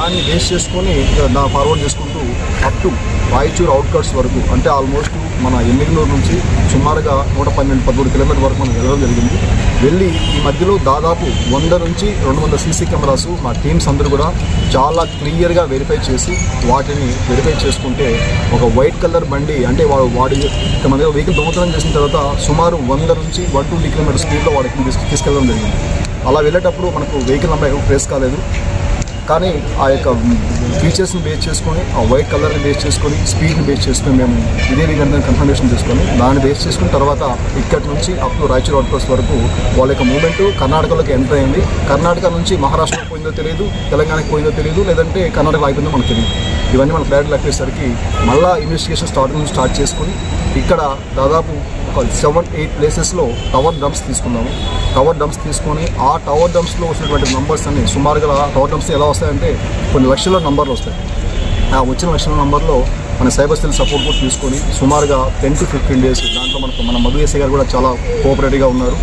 దాన్ని బేస్ చేసుకొని నా ఫార్వర్డ్ చేసుకుంటూ అప్ టు రాయచూర్ అవుట్కట్స్ వరకు అంటే ఆల్మోస్ట్ మన ఎమ్మిగనూరు నుంచి సుమారుగా నూట పన్నెండు పదమూడు కిలోమీటర్ వరకు మనం వెళ్ళడం జరిగింది. వెళ్ళి ఈ మధ్యలో దాదాపు వంద నుంచి రెండు వందల సీసీ కెమెరాస్ మా టీమ్స్ అందరూ కూడా చాలా క్లియర్గా వెరిఫై చేసి వాటిని వెరిఫై చేసుకుంటే ఒక వైట్ కలర్ బండి అంటే వాడు వాడి మన వెహికల్ దొంగతనం చేసిన తర్వాత సుమారు వంద నుంచి వన్ ట్వంటీ కిలోమీటర్ స్పీడ్లో వాడికి తీసుకు తీసుకెళ్ళడం జరిగింది. అలా వెళ్ళేటప్పుడు మనకు వెహికల్ నెంబర్ ఎక్కడ ట్రేస్ కాలేదు. కానీ ఆ యొక్క ఫీచర్స్ని బేస్ చేసుకొని ఆ వైట్ కలర్ని బేస్ చేసుకొని స్పీడ్ని బేస్ చేసుకొని మేము ఇదే విధంగా కన్ఫర్మేషన్ చేసుకొని దాన్ని బేస్ చేసుకున్న తర్వాత ఇక్కడి నుంచి అప్ టు రాయచూర్ అవుట్పోస్ట్ వరకు వాళ్ళ యొక్క మూమెంట్ కర్ణాటకలోకి ఎంటర్ అయింది. కర్ణాటక నుంచి మహారాష్ట్రకు పోయిందో తెలియదు తెలంగాణకి పోయిందో తెలియదు లేదంటే కర్ణాటక అయిపోయిందో మనకు తెలియదు ఇవన్నీ మన ఫ్లాట్ లెక్కేసరికి మళ్ళీ ఇన్వెస్టిగేషన్ స్టార్ట్ నుంచి స్టార్ట్ చేసుకొని ఇక్కడ దాదాపు ఒక సెవెన్ ఎయిట్ ప్లేసెస్లో టవర్ డంప్స్ తీసుకున్నాము టవర్ డంప్స్ తీసుకొని ఆ టవర్ డంప్స్లో వచ్చినటువంటి నంబర్స్ అన్ని సుమారుగా టవర్ డంప్స్ ఎలా వస్తాయంటే కొన్ని లక్షల నంబర్లు వస్తాయి. ఆ వచ్చిన లక్షల నంబర్లో మన సైబర్ సెల్ సపోర్ట్ కూడా తీసుకొని సుమారుగా టెన్ టు ఫిఫ్టీన్ డేస్ దాంట్లో మనకు మన మధు ఎస్ఐ గారు కూడా చాలా కోఆపరేటివ్గా ఉన్నారు.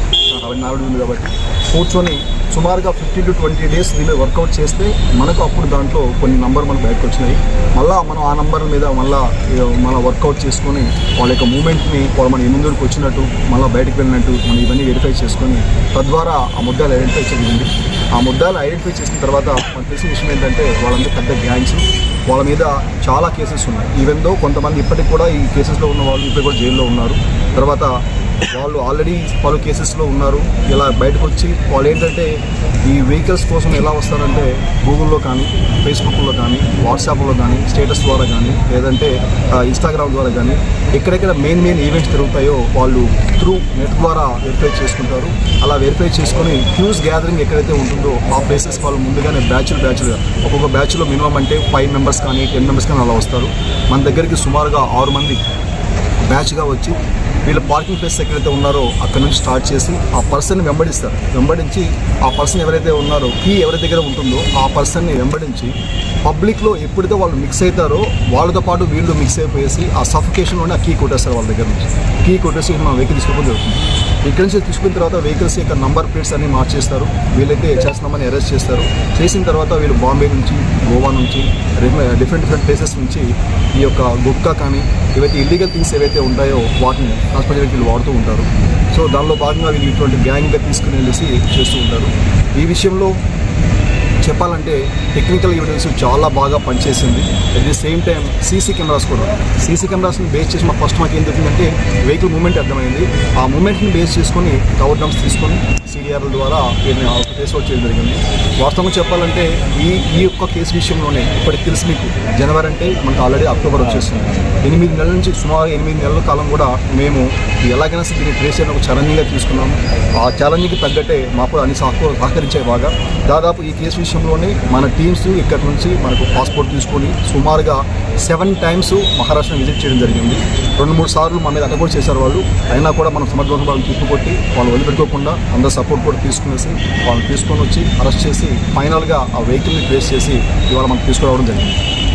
అవన్నీ నాలుగు ఉంది కాబట్టి కూర్చొని సుమారుగా ఫిఫ్టీన్ టు ట్వంటీ డేస్ దీని మీద వర్కౌట్ చేస్తే మనకు అప్పుడు దాంట్లో కొన్ని నంబర్ మనకు బయటకు వచ్చినాయి. మళ్ళీ మనం ఆ నంబర్ మీద మళ్ళీ మన వర్కౌట్ చేసుకొని వాళ్ళ యొక్క మూమెంట్ని వాళ్ళు మన ముందుకు వచ్చినట్టు మళ్ళీ బయటకు వెళ్ళినట్టు మనం ఇవన్నీ వెరిఫై చేసుకొని తద్వారా ఆ ముద్దాలు ఐడెంటిఫై చేయండి ఆ ముద్దాలు ఐడెంటిఫై చేసిన తర్వాత మనకు తెలిసిన విషయం ఏంటంటే వాళ్ళందరూ పెద్ద గ్యాంగ్స్ వాళ్ళ మీద చాలా కేసెస్ ఉన్నాయి. ఈవెన్ దో కొంతమంది ఇప్పటికి కూడా ఈ కేసెస్లో ఉన్న వాళ్ళు ఇప్పుడు కూడా జైల్లో ఉన్నారు. తర్వాత వాళ్ళు ఆల్రెడీ పలు కేసెస్లో ఉన్నారు. ఇలా బయటకు వచ్చి వాళ్ళు ఏంటంటే ఈ వెహికల్స్ కోసం ఎలా వస్తారంటే గూగుల్లో కానీ ఫేస్బుక్లో కానీ వాట్సాప్లో కానీ స్టేటస్ ద్వారా కానీ లేదంటే ఇన్స్టాగ్రామ్ ద్వారా కానీ ఎక్కడెక్కడ మెయిన్ మెయిన్ ఈవెంట్స్ జరుగుతాయో వాళ్ళు త్రూ నెట్ ద్వారా వెరిఫై చేసుకుంటారు. అలా వెరిఫై చేసుకొని హ్యూజ్ గ్యాదరింగ్ ఎక్కడైతే ఉంటుందో ఆ ప్లేసెస్ వాళ్ళు ముందుగానే బ్యాచ్లు బ్యాచ్లుగా ఒక్కొక్క బ్యాచ్లో మినిమం అంటే ఫైవ్ మెంబర్స్ కానీ టెన్ మెంబర్స్ కానీ అలా వస్తారు. మన దగ్గరికి సుమారుగా ఆరు మంది బ్యాచ్గా వచ్చి వీళ్ళ పార్కింగ్ ప్లేస్ ఎక్కడైతే ఉన్నారో అక్కడ నుంచి స్టార్ట్ చేసి ఆ పర్సన్ని వెంబడిస్తారు. వెంబడించి ఆ పర్సన్ ఎవరైతే ఉన్నారో కీ ఎవరి దగ్గర ఉంటుందో ఆ పర్సన్ని వెంబడించి పబ్లిక్లో ఎప్పుడైతే వాళ్ళు మిక్స్ అవుతారో వాళ్ళతో పాటు వీళ్ళు మిక్స్ అయిపోయేసి ఆ సఫికేషన్లోనే ఆ కీ కొట్టేస్తారు వాళ్ళ దగ్గర నుంచి. కీ కొట్టేసి మా వెహికల్ తీసుకోవడం జరుగుతుంది. ఇక్కడి నుంచి తీసుకున్న తర్వాత వెహికల్స్ యొక్క నంబర్ ప్లేట్స్ అన్ని మార్చేస్తారు. వీళ్ళైతే చేస్తున్నామని అరెస్ట్ చేస్తారు. చేసిన తర్వాత వీళ్ళు బాంబే నుంచి గోవా నుంచి డిఫరెంట్ డిఫరెంట్ ప్లేసెస్ నుంచి ఈ యొక్క గుట్కా కానీ ఏవైతే ఇల్లీగల్ థింగ్స్ ఏవైతే ఉంటాయో వాటిని హాస్పిటల్కి వీళ్ళు వాడుతూ ఉంటారు. సో దానిలో భాగంగా వీళ్ళు ఇటువంటి గ్యాంగ్గా తీసుకుని వెళ్ళేసి చేస్తూ ఉంటారు. ఈ విషయంలో చెప్పాలంటే టెక్నికల్ ఎవిడెన్స్ చాలా బాగా పనిచేసింది. At the same time CC cameras కూడా. సీసీ కెమెరాస్ని బేస్ చేసి మాకు ఫస్ట్ మాకు ఏం తెలిసిందంటే వెహికల్ మూమెంట్ అర్థమైంది. ఆ మూమెంట్ని బేస్ చేసుకొని కవర్ డంప్స్ తీసుకొని సీడీఆర్ల ద్వారా వీరిని కేసు అవుట్ చేయడం జరిగింది. వాస్తవంగా చెప్పాలంటే ఈ ఈ యొక్క కేసు విషయంలోనే ఇప్పటికి తెలుసు మీకు జనవరి అంటే మనకు ఆల్రెడీ అక్టోబర్ వచ్చేస్తుంది ఎనిమిది నెలల నుంచి సుమారు ఎనిమిది నెలల కాలం కూడా మేము ఎలాగైనా సరే దీన్ని ట్రేస్ చేయడం ఒక ఛాలెంజింగ్గా తీసుకున్నాము. ఆ ఛాలెంజ్కి తగ్గట్టే మాకు అన్ని సహకరి సహకరించే బాగా. దాదాపు ఈ కేసు విషయంలోనే మన టీమ్స్ ఇక్కడ నుంచి మనకు పాస్పోర్ట్ తీసుకొని సుమారుగా సెవెన్ టైమ్స్ మహారాష్ట్రను విజిట్ చేయడం జరిగింది. రెండు మూడు సార్లు మా మీద అట్ట చేశారు వాళ్ళు. అయినా కూడా మనం సమర్థవంతంగా వాళ్ళని తిప్పుకొట్టి వాళ్ళు వదిలిపెట్టుకోకుండా అందరు సపోర్ట్ కూడా తీసుకునేసి వాళ్ళని తీసుకొని వచ్చి అరెస్ట్ చేసి ఫైనల్గా ఆ వెహికల్ని ట్రేస్ చేసి ఇవాళ మనకు తీసుకురావడం జరిగింది.